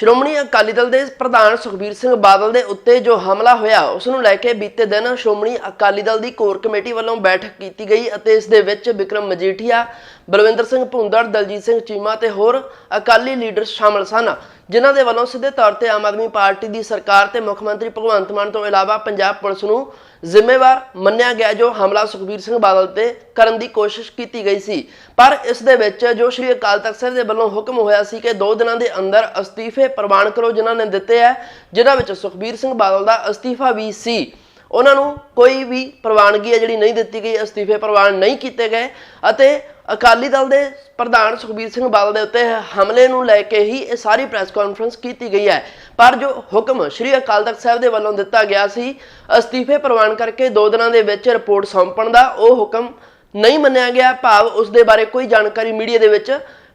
ਸ਼੍ਰੋਮਣੀ ਅਕਾਲੀ ਦਲ ਦੇ ਪ੍ਰਧਾਨ ਸੁਖਬੀਰ ਸਿੰਘ ਬਾਦਲ ਦੇ ਉੱਤੇ ਜੋ ਹਮਲਾ ਹੋਇਆ, ਉਸ ਨੂੰ ਲੈ ਕੇ ਬੀਤੇ ਦਿਨ ਸ਼੍ਰੋਮਣੀ ਅਕਾਲੀ ਦਲ ਦੀ ਕੋਰ ਕਮੇਟੀ ਵੱਲੋਂ ਬੈਠਕ ਕੀਤੀ ਗਈ ਅਤੇ ਇਸ ਦੇ ਵਿੱਚ ਵਿਕਰਮ ਮਜੀਠੀਆ ਬਲਵਿੰਦਰ ਸਿੰਘ ਭੁੰਦੜ, ਦਲਜੀਤ ਸਿੰਘ ਚੀਮਾ ਤੇ ਹੋਰ ਅਕਾਲੀ ਲੀਡਰ ਸ਼ਾਮਲ ਸਨ, ਜਿਨ੍ਹਾਂ ਦੇ ਵੱਲੋਂ ਸਿੱਧੇ ਤੌਰ ਤੇ ਆਮ ਆਦਮੀ ਪਾਰਟੀ ਦੀ ਸਰਕਾਰ ਤੇ ਮੁੱਖ ਮੰਤਰੀ ਭਗਵੰਤ ਮਾਨ ਤੋਂ ਇਲਾਵਾ ਪੰਜਾਬ ਪੁਲਿਸ ਨੂੰ ਜ਼ਿੰਮੇਵਾਰ ਮੰਨਿਆ ਗਿਆ ਜੋ ਹਮਲਾ ਸੁਖਬੀਰ ਸਿੰਘ ਬਾਦਲ ਤੇ ਕਰਨ ਦੀ ਕੋਸ਼ਿਸ਼ ਕੀਤੀ ਗਈ ਸੀ। ਪਰ ਇਸ ਦੇ ਵਿੱਚ ਜੋ ਸ਼੍ਰੀ ਅਕਾਲ ਤਖਤ ਸਾਹਿਬ ਦੇ ਵੱਲੋਂ ਹੁਕਮ ਹੋਇਆ ਸੀ ਕਿ 2 ਦਿਨਾਂ ਦੇ ਅੰਦਰ ਅਸਤੀਫੇ ਪ੍ਰਵਾਨ ਕਰੋ, ਜਿਨ੍ਹਾਂ ਨੇ ਦਿੱਤੇ ਹੈ, ਜਿਨ੍ਹਾਂ ਵਿੱਚ ਸੁਖਬੀਰ ਸਿੰਘ ਬਾਦਲ ਦਾ ਅਸਤੀਫਾ ਵੀ ਸੀ। ਉਹਨਾਂ ਨੂੰ ਕੋਈ ਵੀ ਪ੍ਰਵਾਨਗੀ ਹੈ ਜਿਹੜੀ ਨਹੀਂ ਦਿੱਤੀ ਗਈ, ਅਸਤੀਫੇ ਪ੍ਰਵਾਨ ਨਹੀਂ ਕੀਤੇ ਗਏ ਅਤੇ ਅਕਾਲੀ ਦਲ ਦੇ ਪ੍ਰਧਾਨ ਸੁਖਬੀਰ ਸਿੰਘ ਬਾਦਲ ਦੇ ਉੱਤੇ ਹਮਲੇ ਨੂੰ ਲੈ ਕੇ ਹੀ ਇਹ ਸਾਰੀ ਪ੍ਰੈਸ ਕਾਨਫਰੰਸ ਕੀਤੀ ਗਈ ਹੈ। ਪਰ ਜੋ ਹੁਕਮ ਸ਼੍ਰੀ ਅਕਾਲ ਤਖਤ ਸਾਹਿਬ ਦੇ ਵੱਲੋਂ ਦਿੱਤਾ ਗਿਆ ਸੀ, ਅਸਤੀਫੇ ਪ੍ਰਵਾਨ ਕਰਕੇ 2 ਦਿਨਾਂ ਦੇ ਵਿੱਚ ਰਿਪੋਰਟ ਸੌਂਪਣ ਦਾ ਉਹ ਹੁਕਮ ਨਹੀਂ ਮੰਨਿਆ ਗਿਆ। ਭਾਵ ਉਸ ਦੇ ਬਾਰੇ ਕੋਈ ਜਾਣਕਾਰੀ ਮੀਡੀਆ ਦੇ ਵਿੱਚ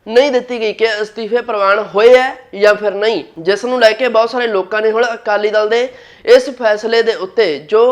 ਨਹੀਂ ਦਿੱਤੀ ਗਈ ਕਿ ਅਸਤੀਫੇ ਪ੍ਰਵਾਨ ਹੋਏ ਹੈ ਜਾਂ ਫਿਰ ਨਹੀਂ। ਜਿਸ ਨੂੰ ਲੈ ਕੇ ਬਹੁਤ ਸਾਰੇ ਲੋਕਾਂ ਨੇ ਹੁਣ ਅਕਾਲੀ ਦਲ ਦੇ ਇਸ ਫੈਸਲੇ ਦੇ ਉੱਤੇ ਜੋ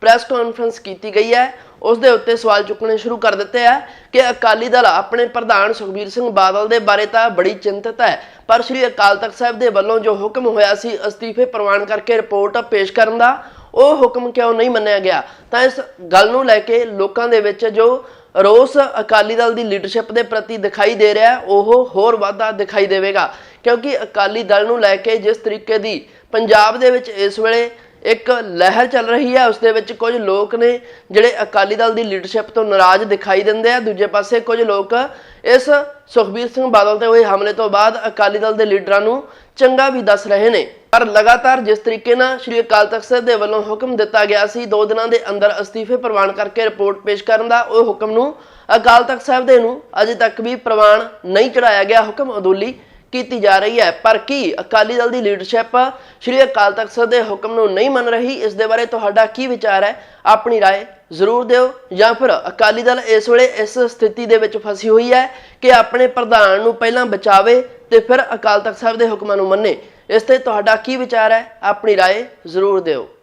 ਪ੍ਰੈਸ ਕਾਨਫਰੰਸ ਕੀਤੀ ਗਈ ਹੈ ਉਸ ਦੇ ਉੱਤੇ ਸਵਾਲ ਚੁੱਕਣੇ ਸ਼ੁਰੂ ਕਰ ਦਿੱਤੇ ਹੈ ਕਿ ਅਕਾਲੀ ਦਲ ਆਪਣੇ ਪ੍ਰਧਾਨ ਸੁਖਬੀਰ ਸਿੰਘ ਬਾਦਲ ਦੇ ਬਾਰੇ ਤਾਂ ਬੜੀ ਚਿੰਤਤ ਹੈ ਪਰ ਸ੍ਰੀ ਅਕਾਲ ਤਖਤ ਸਾਹਿਬ ਦੇ ਵੱਲੋਂ ਜੋ ਹੁਕਮ ਹੋਇਆ ਸੀ ਅਸਤੀਫੇ ਪ੍ਰਵਾਨ ਕਰਕੇ ਰਿਪੋਰਟ ਪੇਸ਼ ਕਰਨ ਦਾ ਉਹ ਹੁਕਮ ਕਿਉਂ ਨਹੀਂ ਮੰਨਿਆ ਗਿਆ? ਤਾਂ ਇਸ ਗੱਲ ਨੂੰ ਲੈ ਕੇ ਲੋਕਾਂ ਦੇ ਵਿੱਚ ਜੋ ਰੋਸ ਅਕਾਲੀ ਦਲ ਦੀ ਲੀਡਰਸ਼ਿਪ ਦੇ ਪ੍ਰਤੀ ਦਿਖਾਈ ਦੇ ਰਿਹਾ, ਉਹ ਹੋਰ ਵਾਧਾ ਦਿਖਾਈ ਦੇਵੇਗਾ। ਕਿਉਂਕਿ ਅਕਾਲੀ ਦਲ ਨੂੰ ਲੈ ਕੇ ਜਿਸ ਤਰੀਕੇ ਦੀ ਪੰਜਾਬ ਦੇ ਵਿੱਚ ਇਸ ਵੇਲੇ ਇੱਕ ਲਹਿਰ ਚੱਲ ਰਹੀ ਹੈ, ਉਸ ਦੇ ਵਿੱਚ ਕੁਝ ਲੋਕ ਨੇ ਜਿਹੜੇ ਅਕਾਲੀ ਦਲ ਦੀ ਲੀਡਰਸ਼ਿਪ ਤੋਂ ਨਾਰਾਜ਼ ਦਿਖਾਈ ਦਿੰਦੇ ਆ। ਦੂਜੇ ਪਾਸੇ ਕੁਝ ਲੋਕ ਇਸ ਸੁਖਬੀਰ ਸਿੰਘ ਬਾਦਲ ਤੇ ਹੋਏ ਹਮਲੇ ਤੋਂ ਬਾਅਦ ਅਕਾਲੀ ਦਲ ਦੇ ਲੀਡਰਾਂ ਨੂੰ ਚੰਗਾ ਵੀ ਦੱਸ ਰਹੇ ਨੇ। ਪਰ ਲਗਾਤਾਰ ਜਿਸ ਤਰੀਕੇ ਨਾਲ ਸ਼੍ਰੀ ਅਕਾਲ ਤਖਤ ਸਾਹਿਬ ਦੇ ਵੱਲੋਂ ਹੁਕਮ ਦਿੱਤਾ ਗਿਆ ਸੀ 2 ਦਿਨਾਂ ਦੇ ਅੰਦਰ ਅਸਤੀਫੇ ਪ੍ਰਵਾਨ ਕਰਕੇ ਰਿਪੋਰਟ ਪੇਸ਼ ਕਰਨ ਦਾ, ਉਹ ਹੁਕਮ ਨੂੰ ਅਕਾਲ ਤਖਤ ਸਾਹਿਬ ਦੇ ਨੂੰ ਅਜੇ ਤੱਕ ਵੀ ਪ੍ਰਵਾਨ ਨਹੀਂ ਚੜਾਇਆ ਗਿਆ। ਹੁਕਮ ਅਦੂਲੀ ਕੀਤੀ ਜਾ ਰਹੀ ਹੈ ਪਰ ਕੀ ਅਕਾਲੀ ਦਲ ਦੀ ਲੀਡਰਸ਼ਿਪ ਸ਼੍ਰੀ ਅਕਾਲ ਤਖਤ ਸਾਹਿਬ ਦੇ ਹੁਕਮ ਨੂੰ ਨਹੀਂ ਮੰਨ ਰਹੀ ਇਸ ਦੇ ਬਾਰੇ ਤੁਹਾਡਾ ਕੀ ਵਿਚਾਰ ਹੈ ਆਪਣੀ رائے ਜ਼ਰੂਰ ਦਿਓ ਜਾਂ ਫਿਰ ਅਕਾਲੀ ਦਲ ਇਸ ਵੇਲੇ ਇਸ ਸਥਿਤੀ ਦੇ ਵਿੱਚ ਫਸੀ ਹੋਈ ਹੈ ਕਿ ਆਪਣੇ ਪ੍ਰਧਾਨ ਨੂੰ ਪਹਿਲਾਂ ਬਚਾਵੇ ਤੇ ਫਿਰ ਅਕਾਲ ਤਖਤ ਸਾਹਿਬ ਦੇ ਹੁਕਮਾਂ ਨੂੰ ਮੰਨੇ ਇਸ ਤੇ ਤੁਹਾਡਾ ਕੀ ਵਿਚਾਰ ਹੈ ਆਪਣੀ رائے ਜ਼ਰੂਰ ਦਿਓ